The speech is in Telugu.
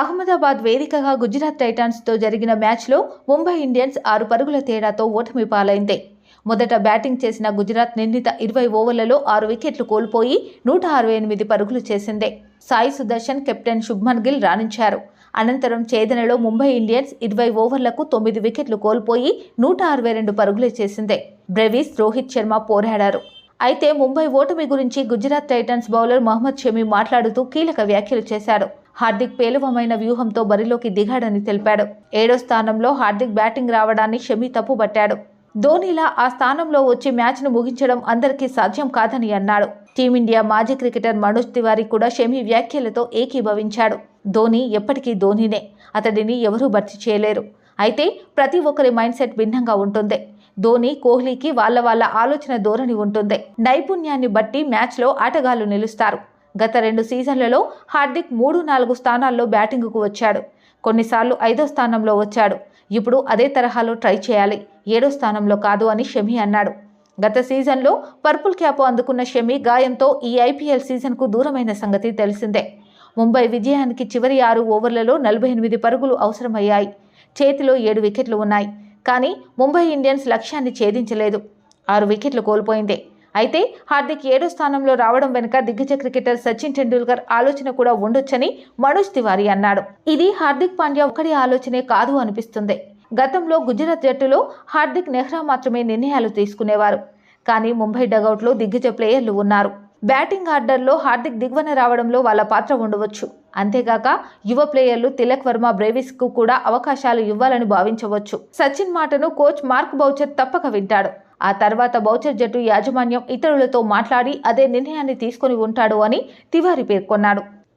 అహ్మదాబాద్ వేదికగా గుజరాత్ టైటాన్స్తో జరిగిన మ్యాచ్లో ముంబై ఇండియన్స్ ఆరు పరుగుల తేడాతో ఓటమి పాలైంది. మొదట బ్యాటింగ్ చేసిన గుజరాత్ నిర్ణీత ఇరవై ఓవర్లలో ఆరు వికెట్లు కోల్పోయి నూట అరవై ఎనిమిది పరుగులు చేసింది. సాయి సుదర్శన్ కెప్టెన్ శుభ్మన్ గిల్ రాణించారు. అనంతరం ఛేదనలో ముంబై ఇండియన్స్ ఇరవై ఓవర్లకు తొమ్మిది వికెట్లు కోల్పోయి నూట అరవై రెండు పరుగులు చేసింది. బ్రెవిస్ రోహిత్ శర్మ పోరాడారు. అయితే ముంబై ఓటమి గురించి గుజరాత్ టైటన్స్ బౌలర్ మహమ్మద్ షమీ మాట్లాడుతూ కీలక వ్యాఖ్యలు చేశాడు. హార్దిక్ పేలవమైన వ్యూహంతో బరిలోకి దిగాడని తెలిపాడు. ఏడో స్థానంలో హార్దిక్ బ్యాటింగ్ రావడాన్ని షమి తప్పుబట్టాడు. ధోనీలా ఆ స్థానంలో వచ్చి మ్యాచ్ను ముగించడం అందరికీ సాధ్యం కాదని అన్నాడు. టీమిండియా మాజీ క్రికెటర్ మనోజ్ తివారీ కూడా షమి వ్యాఖ్యలతో ఏకీభవించాడు. ధోని ఎప్పటికీ ధోనీనే. అతడిని ఎవరూ భర్తీ చేయలేరు. అయితే ప్రతి ఒక్కరి మైండ్ సెట్ భిన్నంగా ఉంటుంది. ధోని కోహ్లీకి వాళ్ళ వాళ్ళ ఆలోచన ధోరణి ఉంటుంది. నైపుణ్యాన్ని బట్టి మ్యాచ్లో ఆటగాళ్ళు నిలుస్తారు. గత రెండు సీజన్లలో హార్దిక్ మూడు నాలుగు స్థానాల్లో బ్యాటింగ్కు వచ్చాడు. కొన్నిసార్లు ఐదో స్థానంలో వచ్చాడు. ఇప్పుడు అదే తరహాలో ట్రై చేయాలి. ఏడో స్థానంలో కాదు అని షమి అన్నాడు. గత సీజన్లో పర్పుల్ క్యాప్ అందుకున్న షమి గాయంతో ఈ ఐపీఎల్ సీజన్కు దూరమైన సంగతి తెలిసిందే. ముంబై విజయానికి చివరి ఆరు ఓవర్లలో నలభై ఎనిమిది పరుగులు అవసరమయ్యాయి. చేతిలో ఏడు వికెట్లు ఉన్నాయి. కానీ ముంబై ఇండియన్స్ లక్ష్యాన్ని ఛేదించలేదు. ఆరు వికెట్లు కోల్పోయింది. అయితే హార్దిక్ ఏడో స్థానంలో రావడం వెనుక దిగ్గజ క్రికెటర్ సచిన్ టెండూల్కర్ ఆలోచన కూడా ఉండొచ్చని మనోజ్ తివారీ అన్నాడు. ఇది హార్దిక్ పాండ్యా ఒక్కడి ఆలోచనే కాదు అనిపిస్తుంది. గతంలో గుజరాత్ జట్టులో హార్దిక్ నెహ్రా మాత్రమే నిర్ణయాలు తీసుకునేవారు. కానీ ముంబై డగౌట్లో దిగ్గజ ప్లేయర్లు ఉన్నారు. బ్యాటింగ్ ఆర్డర్లో హార్దిక్ దిగ్వన రావడంలో వాళ్ళ పాత్ర ఉండవచ్చు. అంతేగాక యువ ప్లేయర్లు తిలక్ వర్మ బ్రేవిస్కు కూడా అవకాశాలు ఇవ్వాలని భావించవచ్చు. సచిన్ మాటను కోచ్ మార్క్ బౌచర్ తప్పక వింటాడు. ఆ తర్వాత బౌచర్ జట్టు యాజమాన్యం ఇతరులతో మాట్లాడి అదే నిర్ణయాన్ని తీసుకొని ఉంటాడు అని తివారీ పేర్కొన్నాడు.